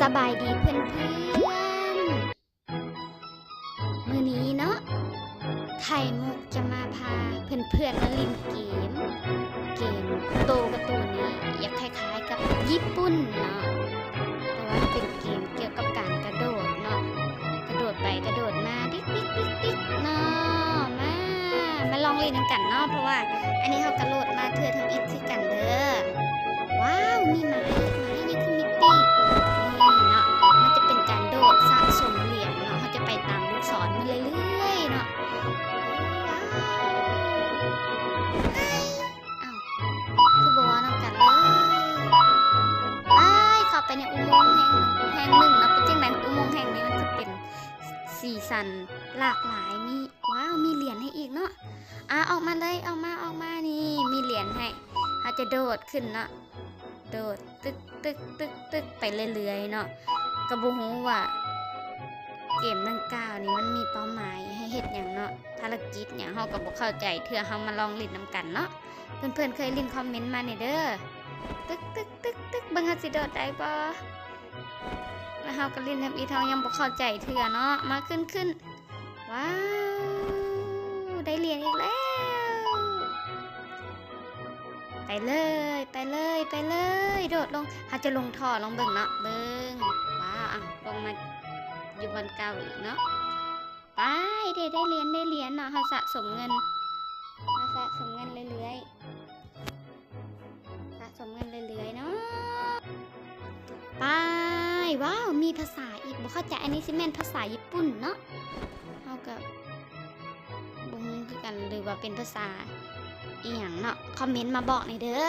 สบายดีเพื่อนเพื่อนมือนี้เนาะ ไข่มุกจะมาพาเพื่อนเพื่อนๆมาเล่นเกม เกมโตกร์ตูนนี้อยากคล้ายๆกับญี่ปุ่นเนาะ แต่ว่าเป็นเกมเกี่ยวกับการกระโดดเนาะ กระโดดไปกระโดดมาดิ๊กดิ๊กดิ๊กดิ๊กเนาะ มา มาลองเล่นกันเนาะ เพราะว่า อันนี้เขากระโดดมาเธอทำอีกคือกันเด้อ ว้าว มีไม้ไม้ เรื่อยๆเนาะว้าวอ้าคือบอกว่านำกันเลยไปเข้าไปในอุโมงค์แห่งแห่งหนึ่งเนาะเป็นจังไหนอุโมงค์แห่งนี้มันจะเป็นสีสันหลากหลายมีว้าวมีเหรียญให้อีกเนาะอะออกมาเลยออกมาออกมานี่มีเหรียญให้เขาจะโดดขึ้นเนาะโดดตึกตึกตึกตึกไปเรื่อยๆเนาะกระบูฮูว่า กมดังกล่าวนี่มันมีเป้าหมายให้เฮ็ดอย่างเนาะภารกิจอย่างเฮาก็บ่เข้าใจเถื่อเฮามาลองเล่นนํกันเนาะเพื่อนๆเคยเล่นคอมเมนต์มาเนี่ยเด้อตึกตึกตึกตึกเบิ่งเฮาสิโดดได้บ่แล้วเฮาก็เล่นทำอีเฮายังบ่เข้าใจเถื่อเนาะมาขึ้นขึ้นว้าวได้เหรียญอีกแล้วไปเลยไปเลยไปเลย โดดลงเขาจะลงท่อลองเบิ่งเนาะเบิ่งว้าวอะลงมา อยู่บนเก่าอีกเนาะไปได้ได้เหรียญได้เหรียญเนาะเขาสะสมเงินเขาสะสมเงินเรื่อยๆสะสมเงินเรื่อยๆเนาะไปว้าวมีภาษาอีกบ่เข้าใจอันนี้สิแม่นภาษาญี่ปุ่นเนาะเขากับบ่ฮู้คือกันหรือว่าเป็นภาษาอีหยังเนาะคอมเมนต์มาบอกหน่อยเด้อ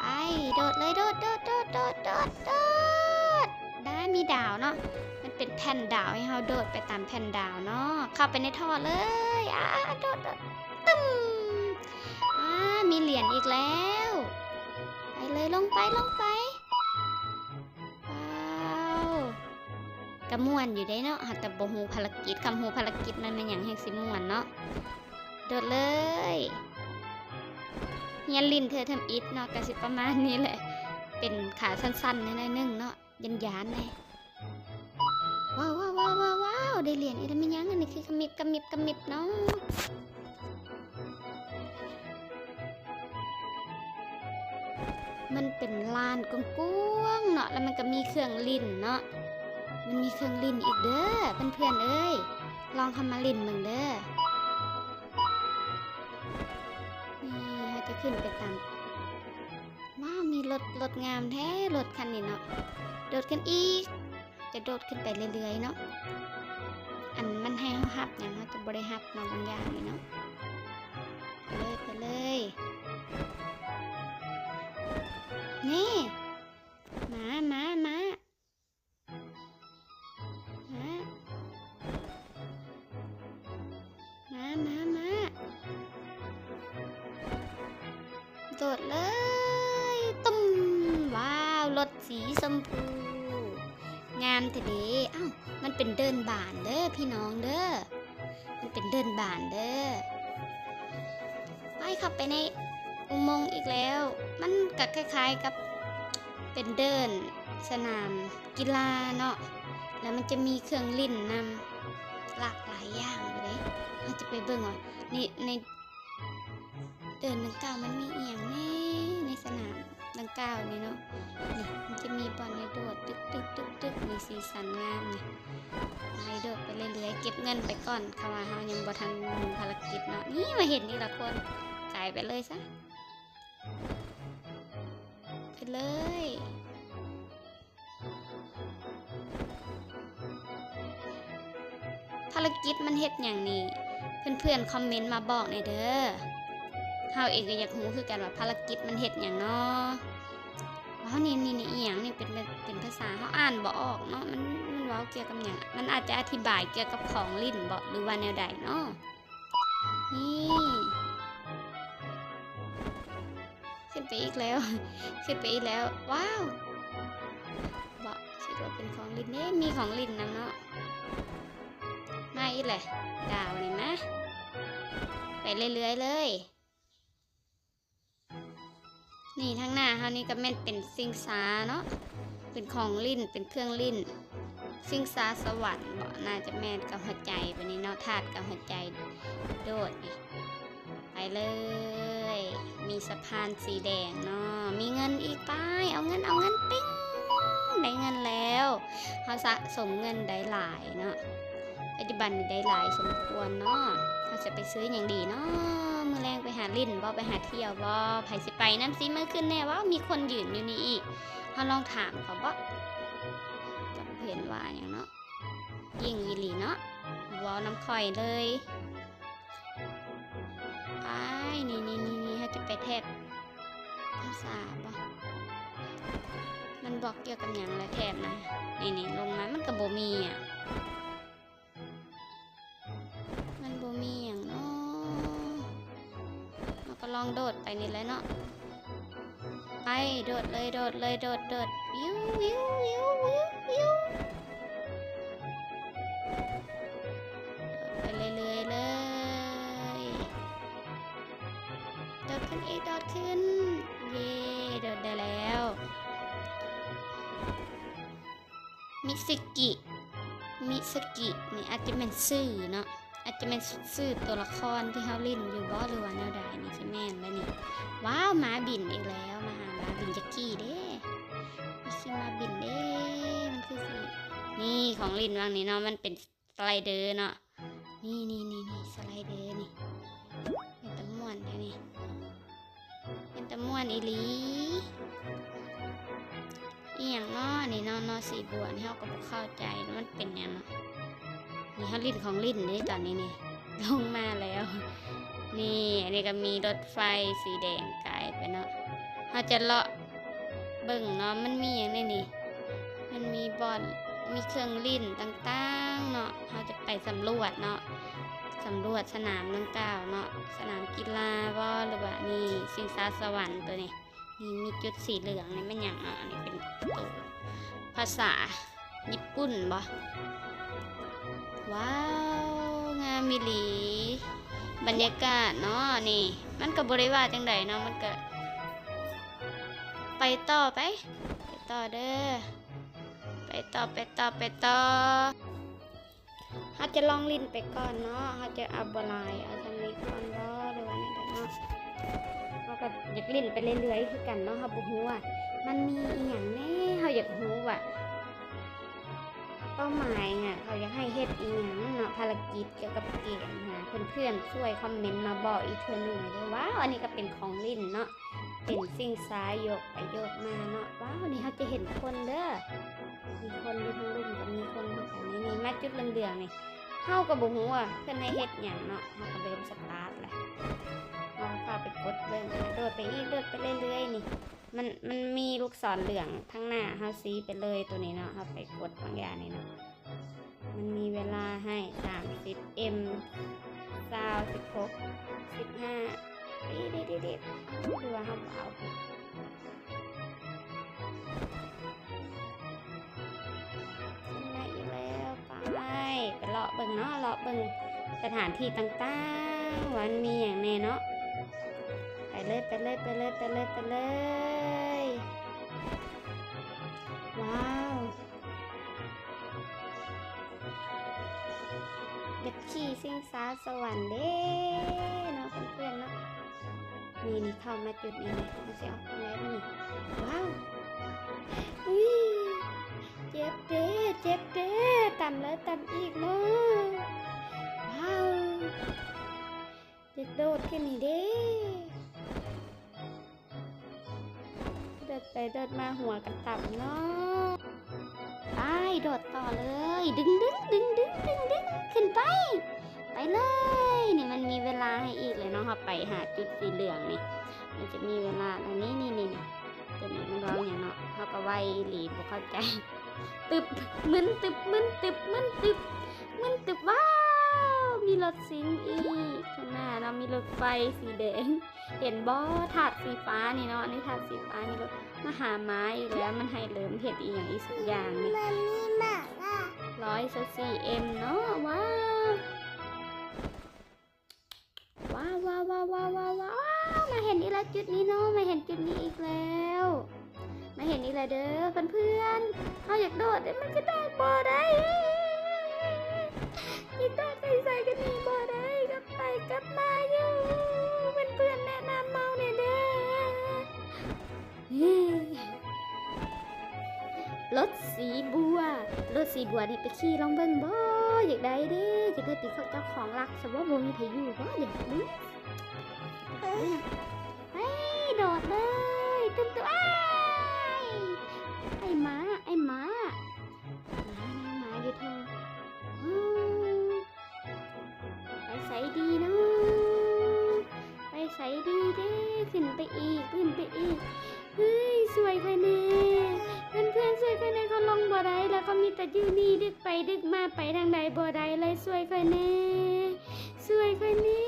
ไปโดดเลยโดดโดดโดดโดดโดดได้มีดาวเนาะ เป็นแผ่นดาวให้เราโดดไปตามแผ่นดาวเนาะเข้าไปในท่อเลยอ่าโดดโดดตึ้มอ่ามีเหรียญอีกแล้ว ไปเลยลงไปลงไปว้าวกระมวนอยู่ได้เนาะหากแต่บ่ฮู้ภารกิจคำฮู้ภารกิจมันเป็นอย่างแห่งสิมวนเนาะโดดเลยเฮียลินเธอทำอิดเนาะกระสิประมาณนี้แหละเป็นขาสั้นๆนิดนึงเนาะยันยานเลย ได้เหรียญอีกแล้วไม่ยั้งอันนี้คือกระมิบกระมิบกระมิบเนาะมันเป็นลานกว้างๆเนาะแล้วมันก็มีเครื่องลิ้นเนาะมันมีเครื่องลิ้นอีกเด้อเพื่อนๆเอ้ยลองทำมาลิ้นมึงเด้อนี่เขาจะขึ้นไปตามว้าวมีรถรถงามแท้รถคันนี้เนาะโดดกันอีกจะโดดขึ้นไปเรื่อยๆเนาะ อันมันให้เขาหับอย่างเขาจะบริหับมาบางอย่างนี่เนาะไปเลยไปเลย นี่หมาหมาหมาหมาหมาหมาหมาโดดเลยตุ้มว้าวรถสีชมพู งามทีเดีอ้าวมันเป็นเดินบานเด้อพี่น้องเด้อ มันเป็นเดินบานเด้อ ไปขับไปในอุโมงค์อีกแล้ว มันก็คล้ายๆกับเป็นเดินสนามกีฬาเนาะ แล้วมันจะมีเครื่องลิ่นนำหลากหลายอย่างเลยเราจะไปเบิ่งว่านี่ในเดินดังกล่าวมันมีเอียงแน่ในสนามดังกล่าวนี่เนาะ นี่มันจะมีบอล สีสันงามนี่ให้โดดไปเรื่อยๆเก็บเงินไปก่อนค่ะว่าเฮายังบ่ทันภารกิจเนาะนี่มาเห็นนี่ละคนจ่ายไปเลยซะไปเลยภารกิจมันเฮ็ดอย่างนี้เพื่อนๆคอมเมนต์มาบอกหน่ยเด้อเฮาเองก็อยากรู้คือกันว่าภารกิจมันเฮ็ดหยังเนาะ ว้านี่นี่นี่อีหยังนี่เป็นเป็นเป็นภาษาเฮาอ่านบ่ออกเนาะมันมันเว้าเกี่ยวกับหยังมันอาจจะอธิบายเกี่ยวกับของลิ้นบ่หรือว่าแนวใดเนาะนี่ขึ้นไปอีกแล้วขึ้นไปอีกแล้ว ว้าวบ่คิดว่าเป็นของลิ้นเด้มีของลิ้นนํเนาะมาอีกแหละดาวนี่มะไปเรื่อยๆเลย นี่ทางหน้าเฮานี่ก็แม่นเป็นสิงสาเนาะเป็นของลิ้นเป็นเครื่องลิ้นซิงซาสวรรค์บ่น่าจะแม่นกับหัวใจวันนี้เนาะธาตุกับหัวใจโดดนี่ไปเลย มีสะพานสีแดงเนาะมีเงินอีกไปเอาเงินเอาเงินปิ้งได้เงินแล้วเขาสะสมเงินได้หลายเนาะปัจจุบันได้หลายสมควรเนาะ จะไปซื้ออย่างดีเนาะมือแรงไปหาลิ้นบ่ไปหาเที่ยวบ่ไผสิไปน้ำซิเมื่อคืนแน่ว่ามีคนยืนอยู่นี่อีกเขาลองถามเขาบ่ก็เห็นว่าอย่างเนาะยิ่งอีหลีเนาะวอน้ำข่อยเลยไปนี่นี่นี่นี่เขาจะไปแทบภาษาบ่มันบอกเกี่ยวกับอย่างละแทบนะนี่นี่ลงมามันก็บ่มีอะ องโดดไปนี่แหละเนาะไปโดดเลยโดดเลยโดดโดดวิววิววิววิววิวไปเรื่อยๆเลยโดดขึ้นอีกโดดขึ้นเย่โดดได้แล้วมิสกิมิสกินี่อาจจะเป็นชื่อเนาะ อาจจะเป็นชื่อตัวละครที่เขาเล่นอยู่บ่หรือว่าแนวใดนี่ใช่แม่นแล้วนี่ ว้าวหมาบินอีกแล้วมาหาหมาบินจักกี้เด้มีขี้หมาบินเด้ มันคือสินี่ของลินวางนี่เนาะมันเป็นสไลเดอร์เนาะนี่นี่นี่นี่สไลเดอร์นี่เป็นตะม่วนเด้นี่เป็นตะม่วนอีลีอีหยังเนาะนี่เนาะเนาะสีบัวนี่เขาก็บ่เข้าใจมันเป็นยังเนาะ นี่เขาลินของลินเด้ตอนนี้นี่ลงมาแล้ว นี่อันนี้ก็มีรถไฟสีแดงกลายไปเนาะเราจะเลาะเบิ่งเนาะมันมีอย่างนี้นี่ มันมีบอลมีเครื่องลิ่นต่างๆเนาะเราจะไปสำรวจเนาะสำรวจสนามดังกล่าวเนาะสนามกีฬาบ่หรือว่านี่สิงสาสวรรค์ตัวนี้นี่มีจุดสีเหลืองนี่มันอย่างเนาะอันนี้เป็นตัวภาษาญี่ปุ่นบ่ ว้าว งามมิลี บรรยากาศเนาะนี่ มันก็บบริวารจังใดเนาะมันก็ ไปต่อไป ไปต่อเด้อ ไปต่อไปต่อไปต่อเขาจะลองลิ้นไปก่อนเนาะเขาจะเอาบลายเอาทำนี้ก่อนบ่หรือว่าไหนเนาะเขาก็อยากลิ้นไปเรื่อยๆคือกันเนาะเขาบุหัวมันมีอีหยังแน่เขาอยากรู้ว่า ป้าหมายอะเขาอยากให้เฮ็ดอีหยังเนาะภารกิจเกี่ยวกับเกมหาเพื่อนๆช่วยคอมเมนต์มาบอกอีกเทอหนึงหน่อยเด้วยว้าวอันนี้ก็เป็นของลิ้นเนาะเป็นสิ่งซ้ายโยกไปโยกมาเนาะว้าวนี่เขาจะเห็นคนเด้อมีคนอยู่ทางรุ่นก็มีคนอยู่แถวนี้นี่มาจุดเหลืองๆนี่เฮาก็บ่ฮู้ว่าเพิ่อนให้เฮ็ดหยังเนาะเฮาก็เริ่มสตาร์ทแหละ เราเข้าไปกดเบิ่งโดดไปอีกโดดไปเรื่อยๆนี่ มันมันมีลูกศรเหลืองข้งหน้าเฮาซีไปเลยตัวนี้เนาะเฮาไปกดบางอย่างนี่เนาะมันมีเวลาให้30 m สาวสิบหกสิบห้าดีดีดีดีดูว่าเขาเอาขึ้นได้อีกแล้วไปไปเลาะเบิ่งเนาะเลาะเบิ่งสถานที่ต่างๆวันมีอย่างแน่เนาะ เลยไปเลยไปเลยไปเลยไปเลย ว้าวอยากขี่ซิ่งซาสวรรค์เด้เนาะเพื่อนๆเนาะนี่นี่เข้ามาจุดนี้นี่มันจะออกแล้วนี่ว้าวอุ้ยเจ็บเด้เจ็บเด้ต่ำแล้วต่ำอีกเนาะว้าวอยากโดดขึ้นนี่เด้ เดินไปเดินมาหัวกันต่ำเนาะไปโดดต่อเลย ดึงดึงดึงดึงดึงดึงขึ้นไป ไปเลยนี่มันมีเวลาให้อีกเลยเนาะค่ะไปหาจุดสีเหลืองนี่ มันจะมีเวลาอันนี้นี่นี่นี่ตัวนี้มันร้องอย่างเนาะเขาก็ไวหลีบเข้าใจ ตึบมึนตึบมึนตึบมึนตึบมึนตึบว้า มีรถสิงอีกข้างหน้าเนาะมีรถไฟสีแดง เห็นบ่ถาดสีฟ้านี่เนาะอันนี้ถาดสีฟ้านี่รถมาหาไม้อีกแล้วมันให้เลิมเห็ดอีกอย่างอีกสักอย่างนี่มันมีหมากอะร้อยสักสี่เอ็มเนาะว้าวว้าวว้าวว้าวว้าวว้าวว้าวมาเห็นอีกแล้วจุดนี้เนาะมาเห็นจุดนี้อีกแล้ว มาเห็นอีกแล้วเด้อเพื่อนๆเขาอยากโดดแต่มันก็โดดบ่ได้อยากโดดใส่ใส่ กันนี่บ่ได้กลับไปกลับมาอยู่เป็นเพื่อนแนะนำเมาเนี่ยเด้อรถสีบัวรถสีบัวนี่ไปขี่ลองเบิ่งบ่อยากได้เด้อยากได้ปีเขาเจ้าของรักสมว่าบ่มีใครอยู่บ่เดี๋ยวนี้ ดีเนาะไปใส่ดีเด้ขึ้นไปอีกขึ้นไปอีกเฮ้ยสวยค่ะเน่เพื่อนเพื่อนสวยค่ะเน่เขาลงบ่ได้แล้วเขามีแต่ยืนนี่ดึกไปดึกมาไปทางใดบ่ได้เลยสวยค่ะเน่สวยค่ะเน่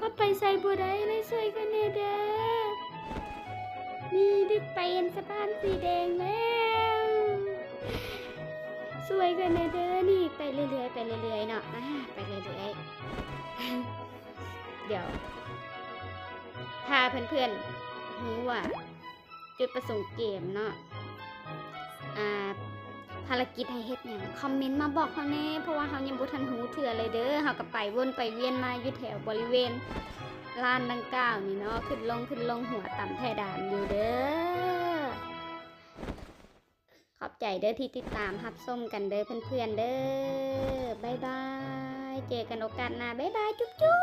ว่าไปใส่บ่ได้เลยสวยค่ะเน่เด้อนี่ดึกไปเห็นสะพานสีแดงแล้ว สวยค่ะเน่เด้อนี่ไปเรื่อยๆไปเรื่อยๆเนาะไปเรื่อยๆเดี๋ยวถ้าเพื่อนๆรู้ว่า จุดประสงค์เกมเนาะอ่าภารกิจให้เฮ็ดหยังคอมเมนต์มาบอกเขาแน่เพราะว่าเขายังบ่ทันหูเถื่อเลยเด้อเขาก็ไปวนไปเวียนมาอยู่แถวบริเวณลานดังกล่าวนี่เนาะขึ้นลงขึ้นลงหัวต่ำแท่ดามอยู่เด้อ ใจเด้อที่ติดตามรับส้มกันเด้อเพื่อนๆเด้อ บ๊ายบาย เจอกันโอกาสหน้า บ๊ายบาย จุ๊บจุ๊บ